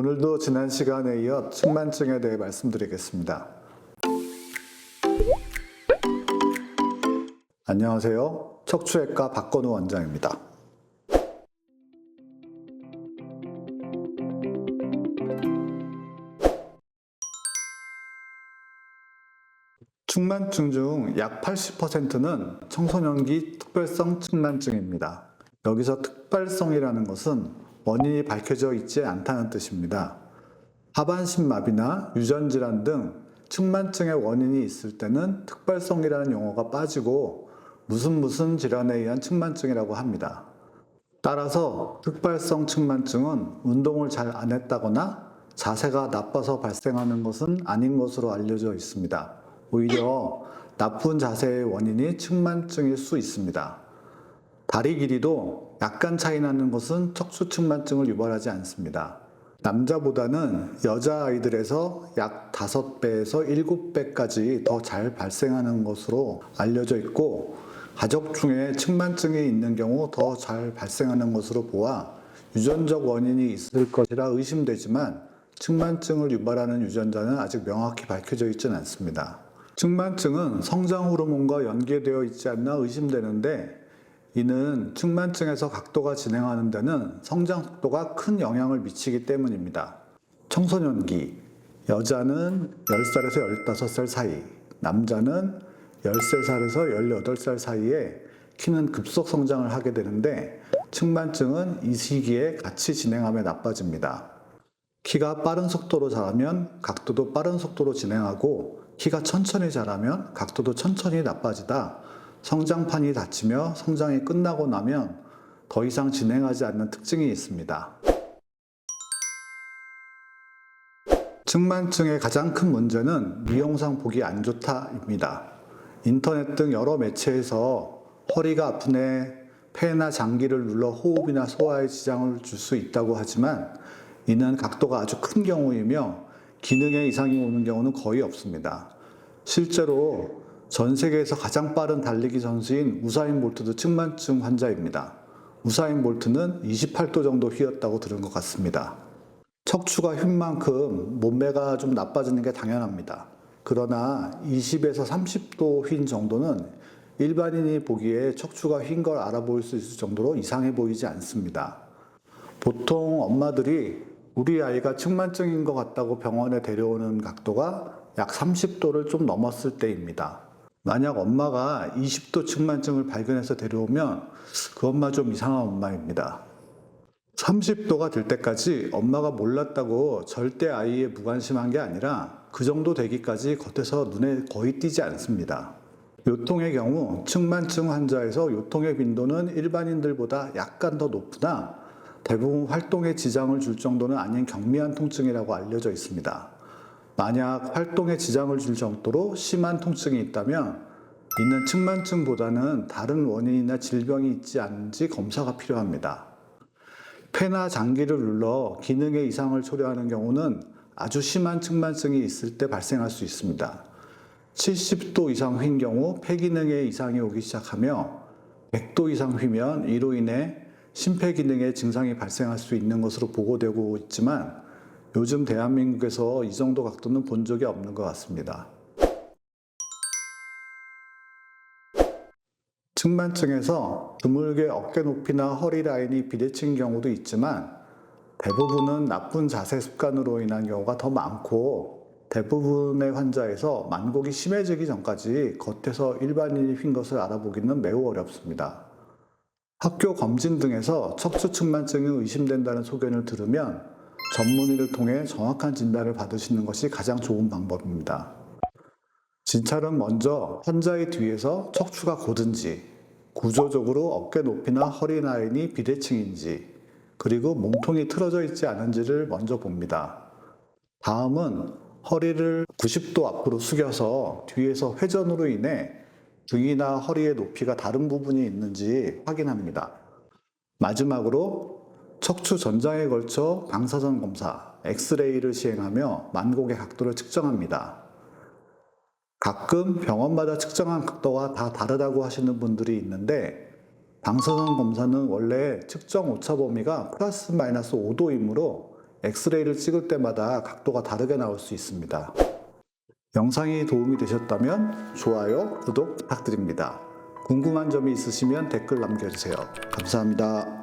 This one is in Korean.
오늘도 지난 시간에 이어 측만증에 대해 말씀드리겠습니다. 안녕하세요. 척추외과 박건우 원장입니다. 측만증 중 약 80%는 청소년기 특별성 측만증입니다. 여기서 특발성이라는 것은 원인이 밝혀져 있지 않다는 뜻입니다. 하반신 마비나 유전 질환 등 측만증의 원인이 있을 때는 특발성이라는 용어가 빠지고 무슨 무슨 질환에 의한 측만증이라고 합니다. 따라서 특발성 측만증은 운동을 잘 안 했다거나 자세가 나빠서 발생하는 것은 아닌 것으로 알려져 있습니다. 오히려 나쁜 자세의 원인이 측만증일 수 있습니다. 다리 길이도 약간 차이 나는 것은 척추 측만증을 유발하지 않습니다. 남자보다는 여자아이들에서 약 5배에서 7배까지 더 잘 발생하는 것으로 알려져 있고 가족 중에 측만증이 있는 경우 더 잘 발생하는 것으로 보아 유전적 원인이 있을 것이라 의심되지만 측만증을 유발하는 유전자는 아직 명확히 밝혀져 있지는 않습니다. 측만증은 성장 호르몬과 연계되어 있지 않나 의심되는데 이는 측만증에서 각도가 진행하는 데는 성장 속도가 큰 영향을 미치기 때문입니다. 청소년기, 여자는 10살에서 15살 사이, 남자는 13살에서 18살 사이에 키는 급속 성장을 하게 되는데 측만증은 이 시기에 같이 진행함에 나빠집니다. 키가 빠른 속도로 자라면 각도도 빠른 속도로 진행하고 키가 천천히 자라면 각도도 천천히 나빠지다 성장판이 닫히며 성장이 끝나고 나면 더 이상 진행하지 않는 특징이 있습니다. 측만증의 가장 큰 문제는 미용상 보기 안 좋다입니다. 인터넷 등 여러 매체에서 허리가 아프네, 폐나 장기를 눌러 호흡이나 소화에 지장을 줄 수 있다고 하지만 이는 각도가 아주 큰 경우이며 기능에 이상이 오는 경우는 거의 없습니다. 실제로 전 세계에서 가장 빠른 달리기 선수인 우사인 볼트도 측만증 환자입니다. 우사인 볼트는 28도 정도 휘었다고 들은 것 같습니다. 척추가 휜 만큼 몸매가 좀 나빠지는 게 당연합니다. 그러나 20에서 30도 휜 정도는 일반인이 보기에 척추가 휜 걸 알아볼 수 있을 정도로 이상해 보이지 않습니다. 보통 엄마들이 우리 아이가 측만증인 것 같다고 병원에 데려오는 각도가 약 30도를 좀 넘었을 때입니다. 만약 엄마가 20도 측만증을 발견해서 데려오면 그 엄마 좀 이상한 엄마입니다. 30도가 될 때까지 엄마가 몰랐다고 절대 아이에 무관심한 게 아니라 그 정도 되기까지 겉에서 눈에 거의 띄지 않습니다. 요통의 경우 측만증 환자에서 요통의 빈도는 일반인들보다 약간 더 높으나 대부분 활동에 지장을 줄 정도는 아닌 경미한 통증이라고 알려져 있습니다. 만약 활동에 지장을 줄 정도로 심한 통증이 있다면 이는 측만증보다는 다른 원인이나 질병이 있지 않은지 검사가 필요합니다. 폐나 장기를 눌러 기능의 이상을 초래하는 경우는 아주 심한 측만증이 있을 때 발생할 수 있습니다. 70도 이상 휜 경우 폐 기능에 이상이 오기 시작하며 100도 이상 휘면 이로 인해 심폐 기능에 증상이 발생할 수 있는 것으로 보고되고 있지만 요즘 대한민국에서 이 정도 각도는 본 적이 없는 것 같습니다. 측만증에서 드물게 어깨 높이나 허리 라인이 비대칭 경우도 있지만 대부분은 나쁜 자세 습관으로 인한 경우가 더 많고 대부분의 환자에서 만곡이 심해지기 전까지 겉에서 일반인이 휜 것을 알아보기는 매우 어렵습니다. 학교 검진 등에서 척추 측만증이 의심된다는 소견을 들으면 전문의를 통해 정확한 진단을 받으시는 것이 가장 좋은 방법입니다. 진찰은 먼저 환자의 뒤에서 척추가 고든지, 구조적으로 어깨 높이나 허리 라인이 비대칭인지, 그리고 몸통이 틀어져 있지 않은지를 먼저 봅니다. 다음은 허리를 90도 앞으로 숙여서 뒤에서 회전으로 인해 등이나 허리의 높이가 다른 부분이 있는지 확인합니다. 마지막으로 척추 전장에 걸쳐 방사선 검사, 엑스레이를 시행하며 만곡의 각도를 측정합니다. 가끔 병원마다 측정한 각도가 다 다르다고 하시는 분들이 있는데 방사선 검사는 원래 측정 오차 범위가 플러스 마이너스 5도이므로 엑스레이를 찍을 때마다 각도가 다르게 나올 수 있습니다. 영상이 도움이 되셨다면 좋아요, 구독 부탁드립니다. 궁금한 점이 있으시면 댓글 남겨주세요. 감사합니다.